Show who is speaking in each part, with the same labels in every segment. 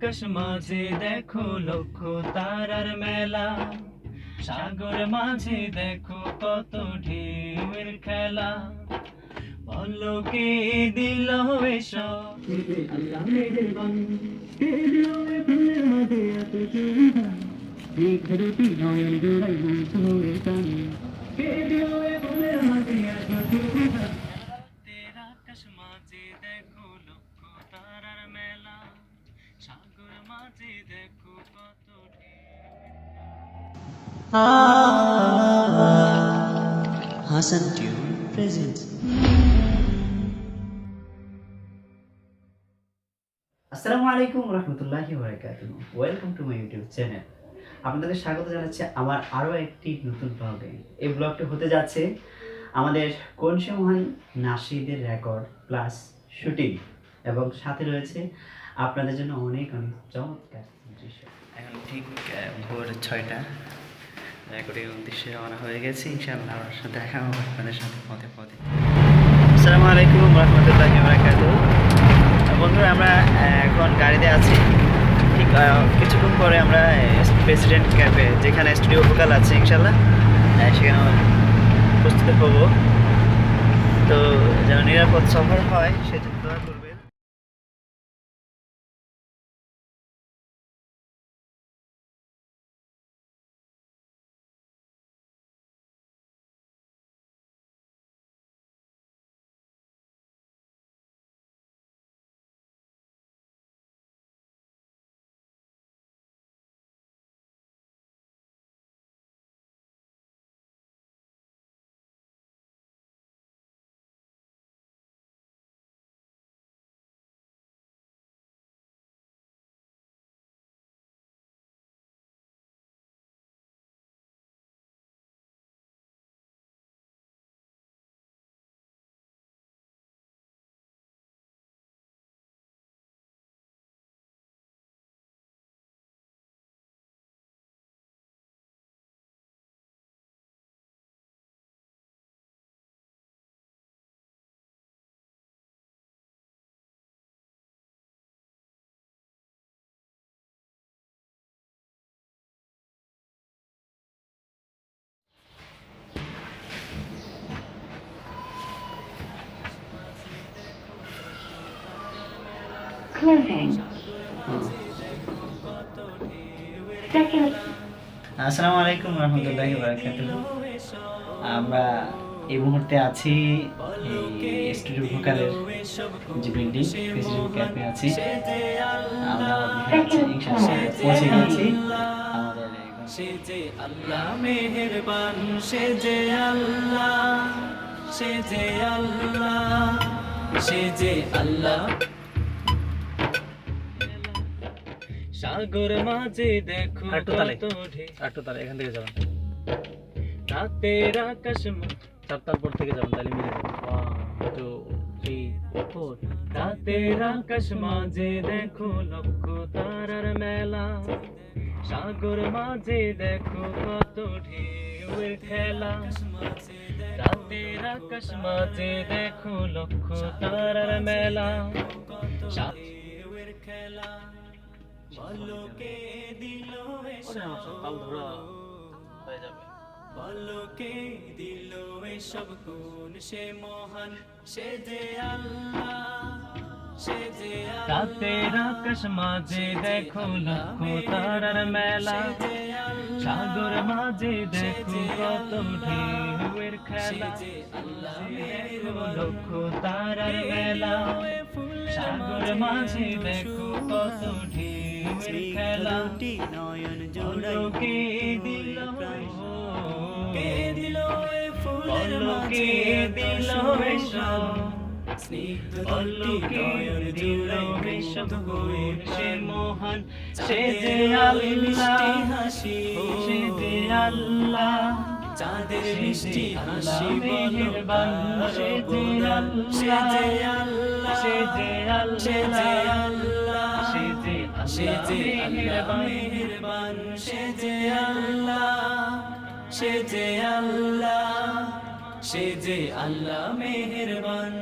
Speaker 1: আকাশ মাঝে দেখো লক্ষ তারার মেলা সাগর মাঝে দেখো কত ঢেউয়ের খেলা বলো কে দিল এসব রাতের
Speaker 2: Hassan Tune presents. আসসালামু আলাইকুম রহমতুল্লাহি বারাকাতুহু। Welcome to my YouTube channel আপনাদের স্বাগত জানাচ্ছি আমার আরও একটি নতুন ব্লগে এই ব্লগটি হতে যাচ্ছে আমাদের কনসে মহান নাসিদের রেকর্ড প্লাস শুটিং এবং সাথে রয়েছে আপনাদের জন্য অনেক অনেক চমৎকার দৃশ্য। এখন ঠিক ভোর ছয়টা। উদ্দেশ্যে রওনা হয়ে গেছি। ইনশাআল্লাহ আমার সাথে দেখা হবে আপনাদের সাথে পথে পথে। আসসালামু আলাইকুম বন্ধুরা, আমরা এখন গাড়িতে আছি। ঠিক কিছুক্ষণ পরে আমরা প্রেসিডেন্ট ক্যাফে, যেখানে স্টুডিও ভোকাল আছে ইনশাল্লাহ সেখানে উপস্থিত হব। তো যেন নিরাপদ সফর হয়, সেজন্য দোয়া করবেন।
Speaker 3: Second.
Speaker 2: আসসালামু আলাইকুম রহমতুল্লাহি বারাকাতুহু আমরা এই মুহূর্তে আছি এই স্টুডিও ভোকালের যে বিল্ডিং প্রেসিডেন্ট ক্যাফে আছি। আমরা পৌঁছে গেছি। আমাদের
Speaker 1: সে যে আল্লাহ মেহেরবান সে যে আল্লাহ সে যে আল্লাহ সে যে আল্লাহ। সাগর মাঝে দেখো
Speaker 4: আরেকটু তালে। এখান থেকে যাবেন।
Speaker 1: রাতের আকাশ
Speaker 4: চারটার পর থেকে যাবেন তাহলে মিলে যাবে টু থ্রি
Speaker 1: রাতের আকাশ মাঝে দেখো লক্ষ তারার মেলা। সাগর মাঝে দেখো কত ঢেউয়ের খেলা। রাতের আকাশ মাঝে দেখো লক্ষ তারার মেলা। সা- ঢেউয়ের খেলা বলো কে দিল
Speaker 4: কাল ধরা হয়ে যাবে।
Speaker 1: বলো দিল এসব গুণ সে মহান সে যে আল্লাহ রাতের আকাশ মাঝে দেখো লক্ষ তারার মেলা। সাগর মাঝে দেখো কত ঢেউয়ের খেলা। লক্ষ তারার মেলা। সাগর মাঝে দেখো কত ঢেউয়ের
Speaker 2: নয়ন
Speaker 1: বলো কে দিল কে দিল এসব গুণ সে মহান সে যে আল্লাহ হাসি সে যে আল্লাহ চাঁদের মিষ্টি হাসি মেহেরবান সে যে আল্লাহ সে যে আল্লাহ। সে যে আল্লাহ সে যে সে যে মেহেরবান সে যে আল্লাহ সে যে আল্লাহ সে যে আল্লাহ মেহেরবান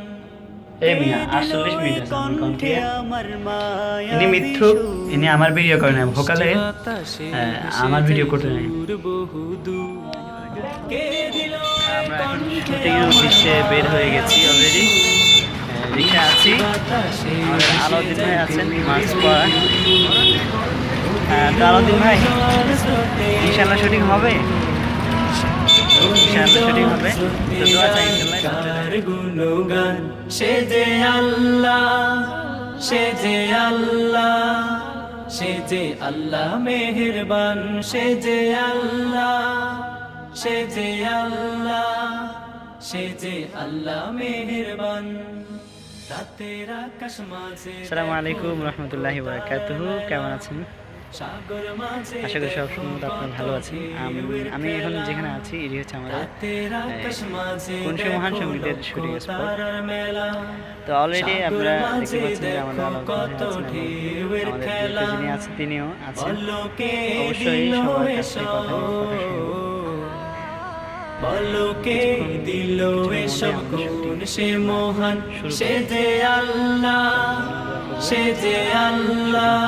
Speaker 2: ইনি মিথ্যুক ইনি আমার ভিডিও করে নেয় ভোকালে হ্যাঁ, আমার ভিডিও করতে নেই। আমরা এখন শুটিং এর উদ্দেশ্যে বের হয়ে গেছি অলরেডি রিক্সা আছি। আলাউদ্দিন ভাই আছেন মাস্ক পরা হ্যাঁ তো আলাউদ্দিন ভাই ইনশাল্লাহ শুটিং হবে?
Speaker 1: গুণগান, সে যে আল্লাহ, সে যে আল্লাহ, সে যে আল্লাহ মেহেরবান, সে যে আল্লাহ, সে যে আল্লাহ, সে যে আল্লাহ মেহেরবান। আকাশ
Speaker 2: আলাইকুম রহমতুল্লাহি বারাকাতুহু কেমন আছেন? আশা করি সব সময় আপনার ভালো আছেন। আমি এখন যেখানে আছি এটি হচ্ছে আমাদের
Speaker 1: আকাশ
Speaker 2: মহান সঙ্গীতের শুটিং স্পট তো অলরেডি আপনারা দেখতে পাচ্ছেন যে আমাদের আমাদের যিনি আছেন তিনিও আছেন। অবশ্যই সবার কাছ থেকে কথা
Speaker 1: বলোকে দিল এসব গুণ, সে মহান, সে যে আল্লাহ, সে যে আল্লাহ,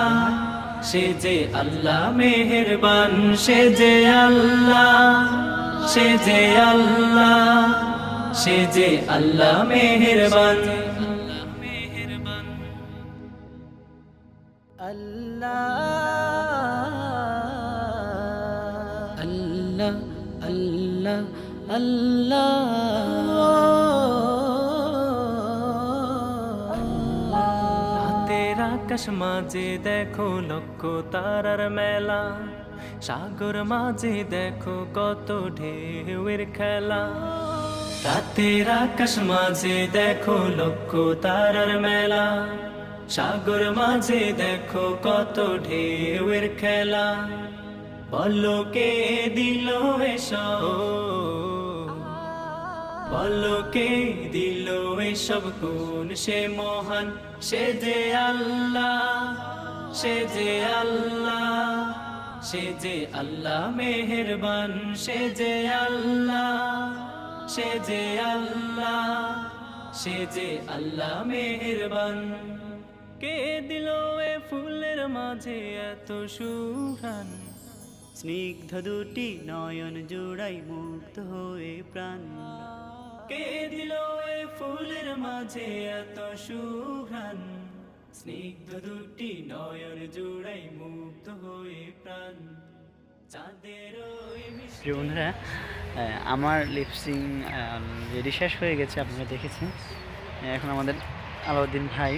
Speaker 1: সে যে আল্লাহ মেহেরবান, সে যে আল্লাহ, সে যে আল্লাহ, সে যে আল্লাহ মেহেরবান। আল্লাহ আল্লাহ আল্লাহ রাতের আকাশ মাঝে দেখো লক্ষ তারার মেলা। সাগর মাঝে দেখো কত ঢেউয়ের খেলা। রাতের আকাশ মাঝে দেখো লক্ষ তারার মেলা। সাগর মাঝে দেখো কত ঢেউয়ের খেলা। বলো কে দিল এসব? বলো কে দিল এসব কোন সে মহান, সে যে আল্লাহ, সে যে আল্লাহ, সে যে আল্লাহ মেহেরবান, সে যে আল্লাহ, সে যে আল্লাহ, সে যে আল্লাহ মেহেরবান। কে দিল এ ফুলের মাঝে এত সুহান
Speaker 2: স্নিগ্ধ দুটি নয়ন জোড়াই মুগ্ধ হয়ে প্রাণ।
Speaker 1: কে দিল এ ফুলের মাঝে এত সুঘ্রাণ? স্নিগ্ধ দুটি নয়ন জুড়াই মুক্ত হয়ে প্রাণ।
Speaker 2: বন্ধুরা আমার লিপসিং রেডি শেষ হয়ে গেছে, আপনারা দেখেছেন। এখন আমাদের আলাউদ্দিন ভাই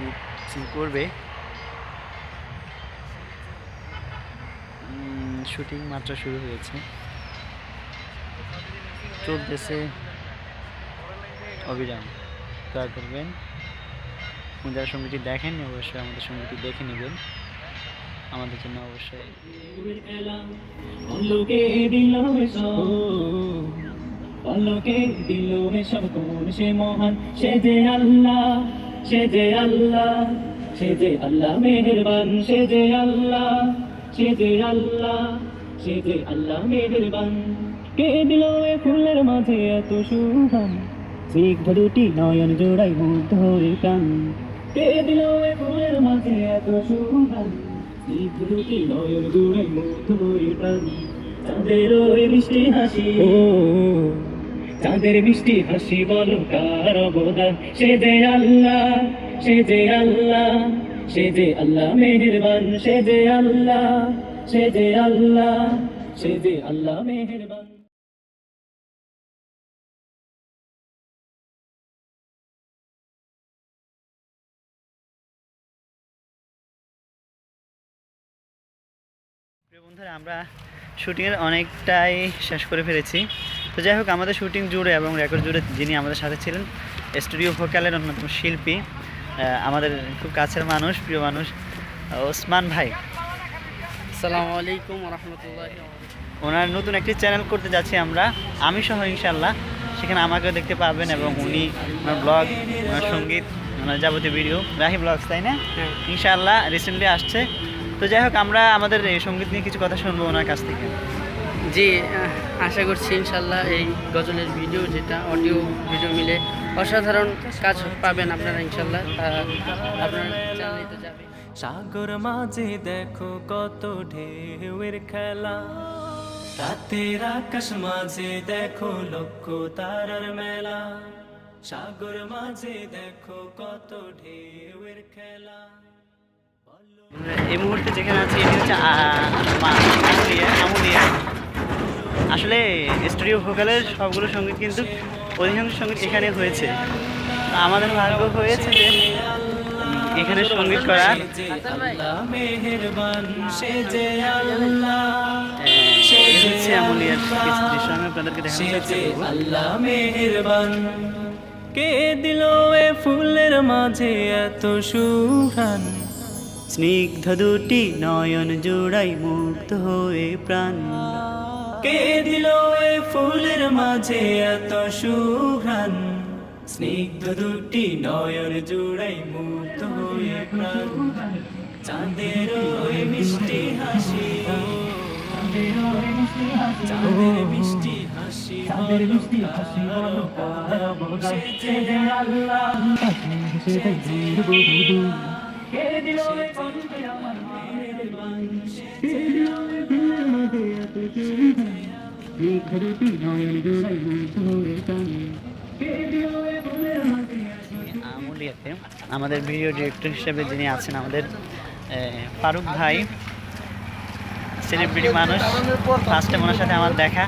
Speaker 2: লিপসিং করবে। শুটিং মাত্র শুরু হয়েছে। চলতেছে অবিরাম দয়া করবেন যারা সঙ্গীটি দেখেননি অবশ্যই আমাদের সঙ্গীটি দেখে নেবেন আমাদের জন্য অবশ্যই
Speaker 1: পল্লকে দিল এসব কোন সে মহান সে যে আল্লাহ সে যে আল্লাহ সে যে আল্লাহ মেহেরবান সে যে আল্লাহ সে যে আল্লাহ সে যে আল্লাহ মেহেরবান কে দিল এ ফুলের মাঝে এত সুহান স্নিগ্ধ দুটি নয়ন জোড়াই মুগ্ধ হয়ে কান কে দিল এ ফুলের মাঝে এত সুহান স্নিগ্ধ নয়ন জুড়ে মুগ্ধ হয়ে ওই মিষ্টি হাসি। ও, চাঁদের মিষ্টি হাসি বলো কার অবদান? সে যে আল্লাহ, সে যে আল্লাহ, সে যে আল্লাহ মেহেরবান, সে যে আল্লাহ, সে যে আল্লাহ, সে যে আল্লাহ মেহেরবান।
Speaker 2: প্রিয় বন্ধুরা আমরা শুটিংয়ের অনেকটাই শেষ করে ফেলেছি। তো যাই হোক আমাদের শুটিং জুড়ে এবং রেকর্ড জুড়ে যিনি আমাদের সাথে ছিলেন স্টুডিও ভোকালের অন্যতম শিল্পী আমাদের খুব কাছের মানুষ প্রিয় মানুষ ওসমান ভাই।
Speaker 4: আসসালামু আলাইকুম রহমতুল্লাহ
Speaker 2: ওনার নতুন একটি চ্যানেল করতে যাচ্ছি আমরা আমি সহ ইনশাল্লাহ সেখানে আমাকেও দেখতে পাবেন এবং উনি ওনার ব্লগ ওনার সংগীত ওনার যাবতীয় ভিডিও রাহি ব্লগস তাই না?
Speaker 4: হ্যাঁ।
Speaker 2: ইনশাআল্লাহ রিসেন্টলি আসছে। তো যাই হোক আমরা আমাদের এই সংগীত নিয়ে কিছু কথা শুনব ওনার কাছ থেকে।
Speaker 5: জি আশা করছি ইনশাল্লাহ এই গজলের ভিডিও যেটা অডিও ভিডিও মিলে অসাধারণ কাজ পাবেন আপনারা ইনশাল্লাহ আহ, আপনার চ্যানেলে যাবে
Speaker 1: সাগর মাঝে দেখো কত ঢেউয়ের খেলা। রাতের আকাশ মাঝে দেখো লক্ষ তারার মেলা। সাগর মাঝে দেখো কত ঢেউয়ের খেলা।
Speaker 2: এই মুহূর্তে যেখানে আছি, এটি হচ্ছে আমুলিয়া। আসলে স্টুডিও ভোকালের সবগুলো সংগীত কিন্তু অধিকাংশ সংগীত এখানে হয়েছে। আমাদের ভাগ্য হয়েছে যে এখানে সংগীত করা হচ্ছে আমুলিয়ার কিছু দৃশ্য আমি
Speaker 1: কে দিল ফুলের মাঝে এত সুঘ্রাণ?
Speaker 2: স্নিগ্ধ দুটি নয়ন জোড়াই মুগ্ধ হয়ে প্রাণ।
Speaker 1: কে দিল এ ফুলের মাঝে এত সুঘ্রাণ? স্নিগ্ধ দুটি নয়ন জুড়াই মুক্ত হয়ে প্রাণ। চাঁদের মিষ্টি হাসি, চাঁদের মিষ্টি হাসি বলো কারও সে যে আল্লাহ, সে যে
Speaker 2: আমুলিয়াতে আমাদের ভিডিও ডিরেক্টর হিসেবে যিনি আছেন আমাদের ফারুক ভাই সেলিব্রিটি মানুষ ফার্স্টে ওনার সাথে আমার দেখা।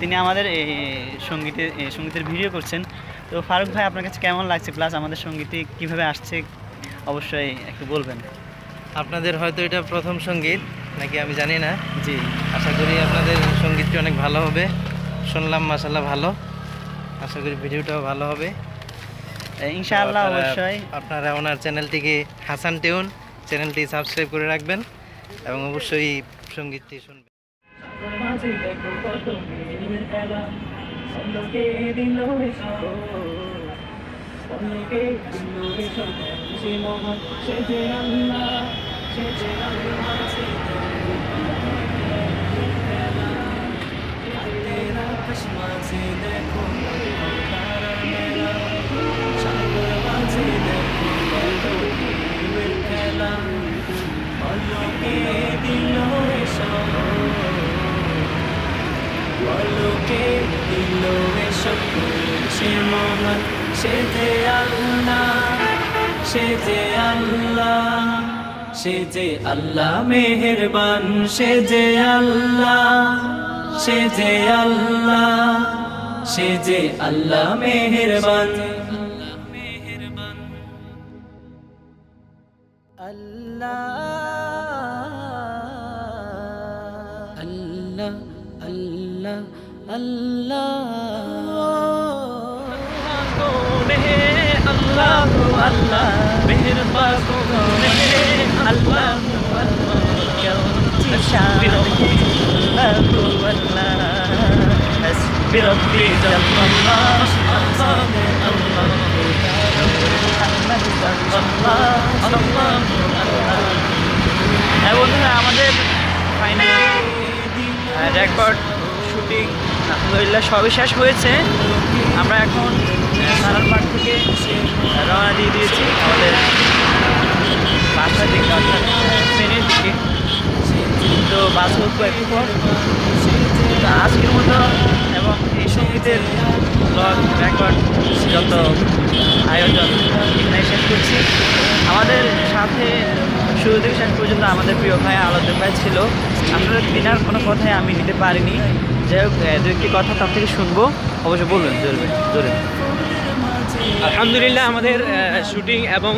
Speaker 2: তিনি আমাদের এই সঙ্গীতের সঙ্গীতের ভিডিও করছেন। তো ফারুক ভাই, আপনার কাছে কেমন লাগছে? প্লাস আমাদের সঙ্গীতে কীভাবে আসছে? অবশ্যই একটু বলবেন।
Speaker 6: আপনাদের হয়তো এটা প্রথম সংগীত নাকি আমি জানি না।
Speaker 2: জি।
Speaker 6: আশা করি আপনাদের সঙ্গীতটি অনেক ভালো হবে। শুনলাম মাসাল্লাহ ভালো। আশা করি ভিডিওটাও ভালো হবে।
Speaker 2: ইনশাআল্লাহ অবশ্যই।
Speaker 6: আপনারা ওনার চ্যানেলটিকে হাসান টিউন চ্যানেলটি সাবস্ক্রাইব করে রাখবেন এবং অবশ্যই সঙ্গীতটি শুনবেন।
Speaker 1: দেখো মেয়ের খেলা অন্যকে দিল এ শহর অন্যকে দিল এ শহর সে যে আল্লাহ, সে যে আল্লাহ, সে যে আল্লাহ মেহেরবান, সে যে আল্লাহ, সে যে আল্লাহ, সে যে আল্লাহ মেহেরবান।
Speaker 5: আল্লাহ আল্লাহ আল্লাহ
Speaker 1: আল্লাহ। আল্লাহ মেহেরবান আল্লাহ بربي جل الله الله الله
Speaker 2: হ্যাঁ বন্ধুরা আমাদের ফাইনালি রেকর্ড শুটিং আলহামদুলিল্লাহ সবই শেষ হয়েছে আমরা এখন পার্ক থেকে রওনা দিয়ে দিয়েছি। আমাদের বাসার দিকে অর্থাৎ ট্রেনের দিকে, তো বাস উঠবো একটু পর। আজকের মতো, এবং এই সঙ্গীতের ব্লগ রেকর্ড যত আয়োজন এখানে শেষ করছি। আমাদের সাথে শুরু থেকে শেষ পর্যন্ত আমাদের প্রিয় ভাই আলোচক ভাই ছিল। আসলে দিনার কোনো কথাই আমি নিতে পারিনি। যাই হোক দু একটি কথা তার থেকে শুনব। অবশ্যই বলবেন, জোরে জোরে।
Speaker 4: আলহামদুলিল্লাহ আমাদের শুটিং এবং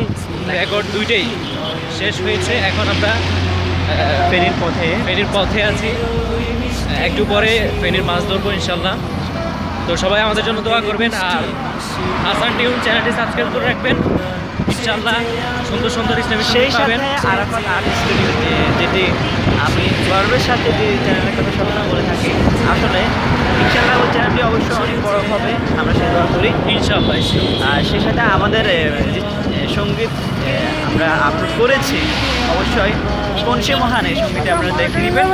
Speaker 4: রেকর্ড দুইটাই শেষ হয়েছে। এখন আমরা
Speaker 2: ফেরির পথে।
Speaker 4: ফেরির পথে আছি। একটু পরে ফেরির মাছ ধরবো ইনশাল্লাহ তো সবাই আমাদের জন্য দোয়া করবেন আর হাসান টিউন চ্যানেলটি সাবস্ক্রাইব করে রাখবেন। ইনশাল্লাহ সুন্দর সুন্দর ইসলামী
Speaker 2: সেই
Speaker 4: পাবেন।
Speaker 2: আরাফাত আর্ট স্টুডিও যেটি আমি গর্বের সাথে যে চ্যানেলের কথা সবসময় বলে থাকি। আসলে ইনশাল্লাহ ওই চ্যানেলটি অবশ্যই অনেক বড় হবে আমরা সে দোয়া করি।
Speaker 4: ইনশাল্লাহ
Speaker 2: আর সেই সাথে আমাদের যে সংগীত আমরা আপলোড করেছি অবশ্যই কোন সে মহান এই সঙ্গীতটা আপনারা দেখে নেবেন।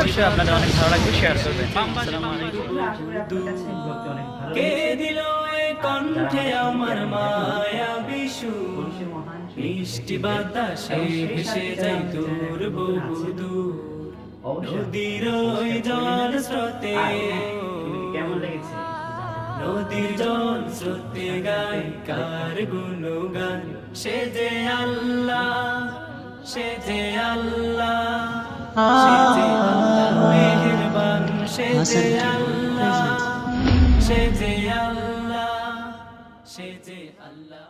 Speaker 2: অবশ্যই আপনাদের অনেক ভালো লাগবে শেয়ার করবেন।
Speaker 1: কে দিল কণ্ঠে আমার মায়া বিশু? মিষ্টি বাতাসে ভেসে যাই তোর বহুদূর নদীর ওই জল স্রোতে
Speaker 2: কেমন লেগেছে?
Speaker 1: নদীর জল স্রোতে গাই কার গুণগান? সে যে আল্লাহ সে যে আল্লাহ সে যে আল্লাহ মেহেরবান সে যে আল্লাহ সে যে আল্লাহ সে যে আল্লাহ।